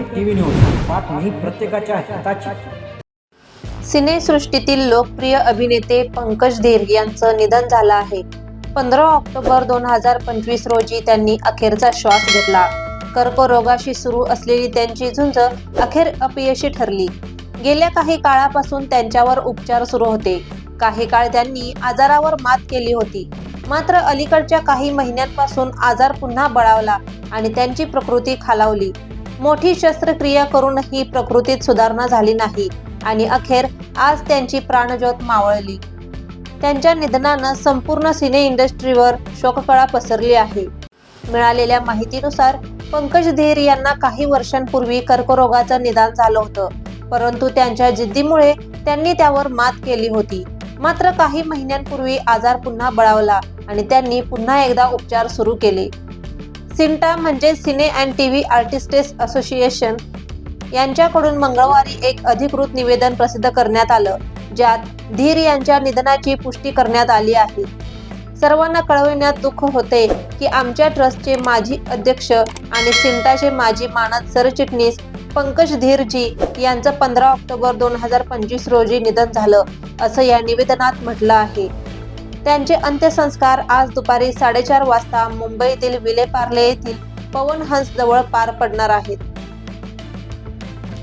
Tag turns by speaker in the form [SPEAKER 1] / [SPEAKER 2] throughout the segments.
[SPEAKER 1] TV news बातमी प्रत्येकाच्या हिताची.
[SPEAKER 2] सिनेसृष्टीतील लोकप्रिय अभिनेते पंकज धीर यांचं निधन झालं आहे. पंधरा ऑक्टोबर दोन हजार पंचवीस रोजी त्यांनी अखेरचा श्वास घेतला. कर्करोगाशी सुरू असलेली त्यांची झुंज अखेर अपयशी ठरली. गेल्या काही काळापासून त्यांच्यावर उपचार सुरू होते. काही काळ त्यांनी आजारावर मात केली होती. मात्र अलीकडच्या काही महिन्यांपासून आजार पुन्हा बळावला आणि त्यांची प्रकृती खालावली. मोठी शस्त्रक्रिया करूनही प्रकृतीत सुधारणा झाली नाही. आणि अखेर आज त्यांची प्राणज्योत मावळली. त्यांच्या निधनानं संपूर्ण सिने इंडस्ट्रीवर शोककळा पसरली आहे. मिळालेल्या माहितीनुसार पंकज धीर यांना काही वर्षांपूर्वी कर्करोगाचं निदान झालं होतं. परंतु त्यांच्या जिद्दीमुळे त्यांनी त्यावर मात केली होती. मात्र काही महिन्यांपूर्वी आजार पुन्हा बळावला आणि त्यांनी पुन्हा एकदा उपचार सुरू केले. सिंटा म्हणजे cine and T V artistes association. यांच्याकडून मंगळवारी एक अधिकृत निवेदन प्रसिद्ध करण्यात आलं ज्यात धीर यांच्या निधनाची पुष्टी करण्यात आली आहे. सर्वांना कळविण्यात दुःख होते की आमच्या ट्रस्टचे माजी अध्यक्ष आणि सिंटाचे माजी मानद सरचिटणीस पंकज धीरजी यांचं पंधरा ऑक्टोबर दोन हजार पंचवीस रोजी निधन झालं असं या निवेदनात म्हटलं आहे. त्यांचे अंत्यसंस्कार आज दुपारी साडेचार वाजता मुंबईतील विलेपार्ले येथील पवन हंस जवळ पार पडणार आहेत.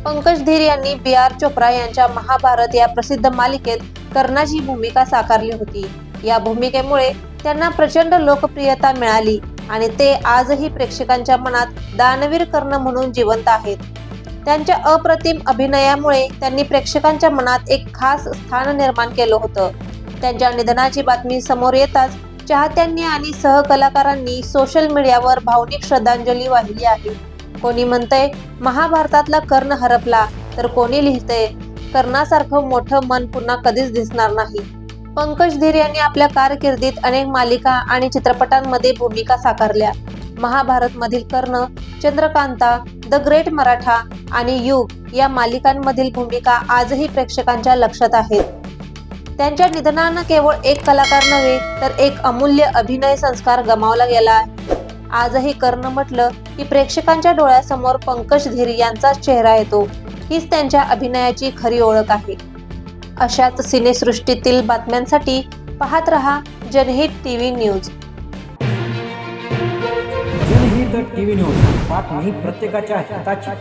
[SPEAKER 2] पंकज धीर यांनी बी आर चोप्रा यांच्या महाभारत या प्रसिद्ध मालिकेत कर्णाची भूमिका साकारली होती. या भूमिकेमुळे त्यांना प्रचंड लोकप्रियता मिळाली आणि ते आजही प्रेक्षकांच्या मनात दानवीर कर्ण म्हणून जिवंत आहेत. त्यांच्या अप्रतिम अभिनयामुळे त्यांनी प्रेक्षकांच्या मनात एक खास स्थान निर्माण केलं होतं. त्यांच्या निधनाची बातमी समोर येताच चाहत्यांनी आणि सहकलाकारांनी सोशल मीडियावर भावनिक श्रद्धांजली वाहिली आहे. कोणी म्हणतंय महाभारतातला कर्ण हरपला तर कोणी लिहितंय कर्णासारखं मोठं मन पुन्हा कधीच दिसणार नाही. पंकज धीर यांनी आपल्या कारकिर्दीत अनेक मालिका आणि चित्रपटांमध्ये भूमिका साकारल्या. महाभारत मधील कर्ण चंद्रकांता द ग्रेट मराठा आणि युग या मालिकांमधील भूमिका आजही प्रेक्षकांच्या लक्षात आहेत. त्यांच्या निधनानं केवळ एक कलाकार नव्हे तर एक अमूल्य अभिनय संस्कार गमावला गेला आहे. आजही कर्ण म्हटलं की प्रेक्षकांच्या डोळ्यासमोर पंकज धीर यांचाच चेहरा येतो. हीच त्यांच्या अभिनयाची खरी ओळख आहे. अशाच सिनेसृष्टीतील बातम्यांसाठी पाहत रहा Janhit TV news.
[SPEAKER 1] Janhit TV news बातमी प्रत्येकाच्या हिताची.